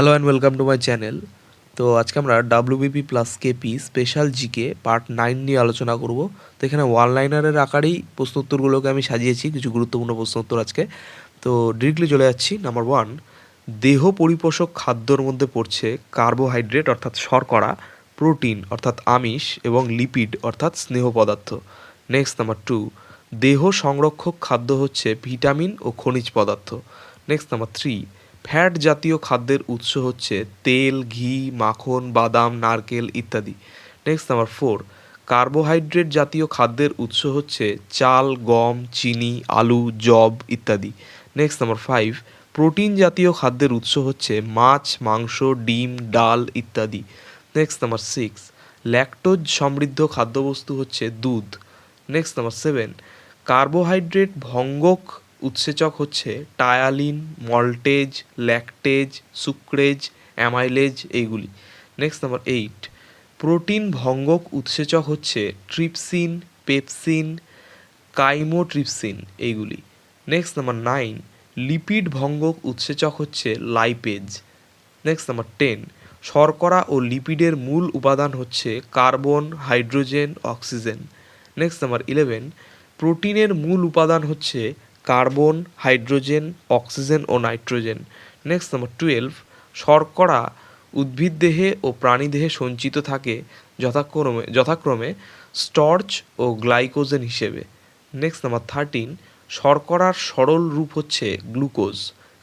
Hello and welcome to my channel তো আজকে আমরা WBP plus KP special GK part nine নিয়ে আলোচনা করব। তো এখানে ওয়ান লাইনারের আকারেই প্রশ্ন উত্তরগুলোকে আমি সাজিয়েছি, কিছু গুরুত্বপূর্ণ প্রশ্ন উত্তর আজকে। তো ডিরেক্টলি চলে যাচ্ছি নাম্বার ওয়ান দেহ পরিপোষক খাদ্যর মধ্যে পড়ছে কার্বোহাইড্রেট অর্থাৎ শর্করা প্রোটিন অর্থাৎ আমিষ, এবং লিপিড অর্থাৎ স্নেহ পদার্থ। নেক্সট নাম্বার টু দেহ সংরক্ষক খাদ্য হচ্ছে ভিটামিন ও খনিজ পদার্থ। নেক্সট নাম্বার থ্রি ফ্যাট জাতীয় খাদ্যের উৎস হচ্ছে তেল, ঘি, মাখন, বাদাম, নারকেল ইত্যাদি। নেক্সট নাম্বার ফোর কার্বোহাইড্রেট জাতীয় খাদ্যের উৎস হচ্ছে চাল, গম, চিনি, আলু জব ইত্যাদি। নেক্সট নাম্বার ফাইভ প্রোটিন জাতীয় খাদ্যের উৎস হচ্ছে মাছ, মাংস, ডিম, ডাল ইত্যাদি। নেক্সট নাম্বার সিক্স ল্যাকটোজ সমৃদ্ধ খাদ্যবস্তু হচ্ছে দুধ। নেক্সট নাম্বার সেভেন কার্বোহাইড্রেট ভঙ্গক উৎসেচক হচ্ছে ptyalin, maltase, lactase, sucrase, amylase এইগুলি। নেক্সট নাম্বার এইট প্রোটিন ভঙ্গক উৎসেচক হচ্ছে ট্রিপসিন, পেপসিন, কাইমোট্রিপসিন এইগুলি। নেক্সট নাম্বার নাইন লিপিড ভঙ্গক উৎসেচক হচ্ছে লাইপেজ। নেক্সট নাম্বার টেন শর্করা ও লিপিডের মূল উপাদান হচ্ছে carbon, hydrogen, oxygen. Next number eleven প্রোটিনের মূল উপাদান হচ্ছে কার্বন, হাইড্রোজেন, অক্সিজেন ও নাইট্রোজেন। নেক্সট নাম্বার টুয়েলভ শর্করা উদ্ভিদ দেহে ও প্রাণীদেহে সঞ্চিত থাকে যথাক্রমে যথাক্রমে স্টর্চ ও গ্লাইকোজেন হিসেবে। নেক্সট নাম্বার থার্টিন শর্করার সরল রূপ হচ্ছে গ্লুকোজ।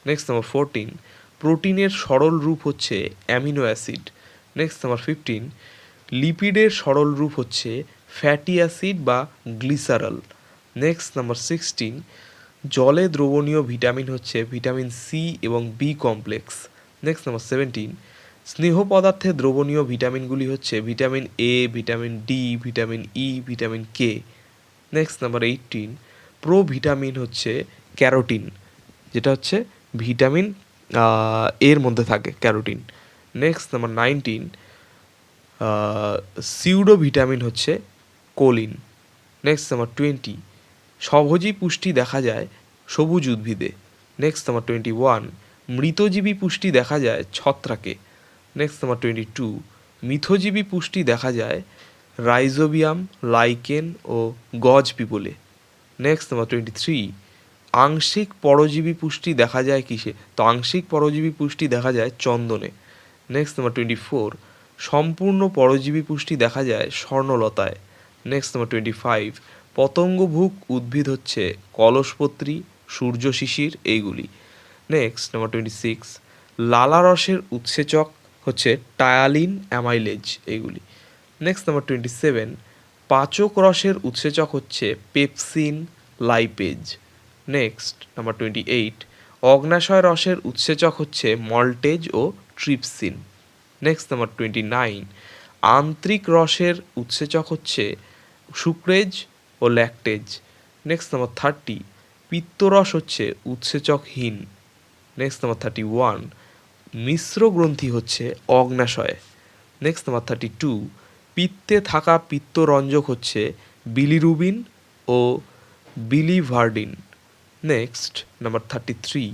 নেক্সট নাম্বার ফোরটিন প্রোটিনের সরল রূপ হচ্ছে amino acid. Next number fifteen লিপিডের সরল রূপ হচ্ছে ফ্যাটি অ্যাসিড বা গ্লিসারল। নেক্সট নাম্বার সিক্সটিন জলে দ্রবণীয় ভিটামিন হচ্ছে ভিটামিন সি এবং B complex. Next number seventeen স্নেহ পদার্থে দ্রবণীয় ভিটামিনগুলি হচ্ছে vitamin A, vitamin D, vitamin E, vitamin K. Next number eighteen pro vitamin হচ্ছে ক্যারোটিন, যেটা হচ্ছে ভিটামিন এর মধ্যে থাকে, carotene. Next number nineteen pseudo vitamin হচ্ছে কোলিন। নেক্সট নাম্বার টোয়েন্টি স্বভোজী পুষ্টি দেখা যায় সবুজ উদ্ভিদে। নেক্সট নাম্বার টোয়েন্টি ওয়ান মৃতজীবী পুষ্টি দেখা যায় ছত্রাকে। নেক্সট নাম্বার টোয়েন্টি টু মিথজীবী পুষ্টি দেখা যায় রাইজোবিয়াম, লাইকেন ও গজ পিপলে। নেক্সট নাম্বার টোয়েন্টি থ্রি আংশিক পরজীবী পুষ্টি দেখা যায় কিসে? তো আংশিক পরজীবী পুষ্টি দেখা যায় চন্দনে। নেক্সট নাম্বার টোয়েন্টি ফোর সম্পূর্ণ পরজীবী পুষ্টি দেখা যায় স্বর্ণলতায়। নেক্সট নাম্বার টোয়েন্টি ফাইভ পতঙ্গভুক উদ্ভিদ হচ্ছে কলসপত্রী, সূর্য শিশির এইগুলি। নেক্সট নাম্বার টোয়েন্টি সিক্স লালা রসের উৎসেচক হচ্ছে টায়ালিন অ্যামাইলেজ এইগুলি। নেক্সট নাম্বার টোয়েন্টি সেভেন পাচক রসের উৎসেচক হচ্ছে pepsin lipase. Next number twenty eight অগ্নাশয় রসের উৎসেচক হচ্ছে মল্টেজ ও trypsin. Next number twenty nine আন্ত্রিক রসের উৎসেচক হচ্ছে সুক্রেজ ও ল্যাকটেজ নেক্সট নাম্বার থার্টি পিত্তরস হচ্ছে উৎসেচকহীন। নেক্সট নাম্বার থার্টি ওয়ান মিশ্র গ্রন্থি হচ্ছে অগ্নাশয় নেক্সট নাম্বার থার্টি টু পিত্তে থাকা পিত্তরঞ্জক হচ্ছে বিলিরুবিন ও biliverdin next number thirty three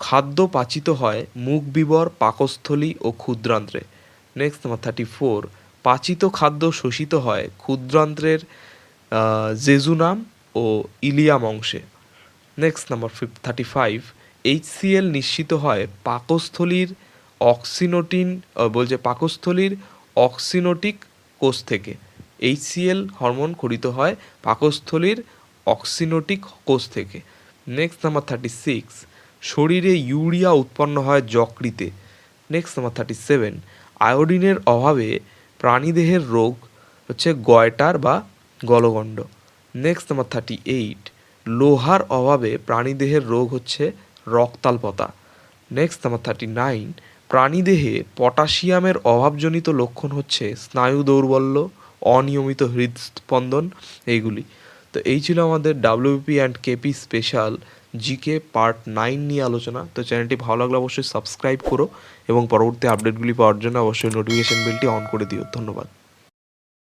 খাদ্য পাচিত হয় মুখ বিবর, পাকস্থলী ও ক্ষুদ্রান্ত্রে। নেক্সট নাম্বার থার্টি ফোর পাচিত খাদ্য শোষিত হয় ক্ষুদ্রান্ত্রের জেজুনাম ও ইলিয়াম অংশে। Next number fif thirty five HCl নিশ্চিত হয় পাকস্থলীর অক্সিনোটিন বলছে পাকস্থলীর অক্সিনোটিক কোষ থেকে। এইচসিএল হরমোন খরিত হয় পাকস্থলীর অক্সিনোটিক কোষ থেকে। নেক্সট নাম্বার থার্টি সিক্স শরীরে ইউরিয়া উৎপন্ন হয় যকৃতে। নেক্সট নাম্বার থার্টি সেভেন আয়োডিনের অভাবে প্রাণীদেহের রোগ হচ্ছে গয়টার বা গলগণ্ড। নেক্সট নাম্বার থার্টি এইট লোহার অভাবে প্রাণীদেহের রোগ হচ্ছে রক্তাল্পতা। নেক্সট নাম্বার থার্টি নাইন প্রাণীদেহে পটাশিয়ামের অভাবজনিত লক্ষণ হচ্ছে স্নায়ু দৌর্বল্য, অনিয়মিত হৃদস্পন্দন, এইগুলি। তো এই ছিল আমাদের WP and KP special GK part nine নিয়ে আলোচনা। তো চ্যানেলটি ভালো লাগলে অবশ্যই সাবস্ক্রাইব করো এবং পরবর্তী আপডেটগুলি পাওয়ার জন্য অবশ্যই নোটিফিকেশন বেলটি অন করে দিও। ধন্যবাদ।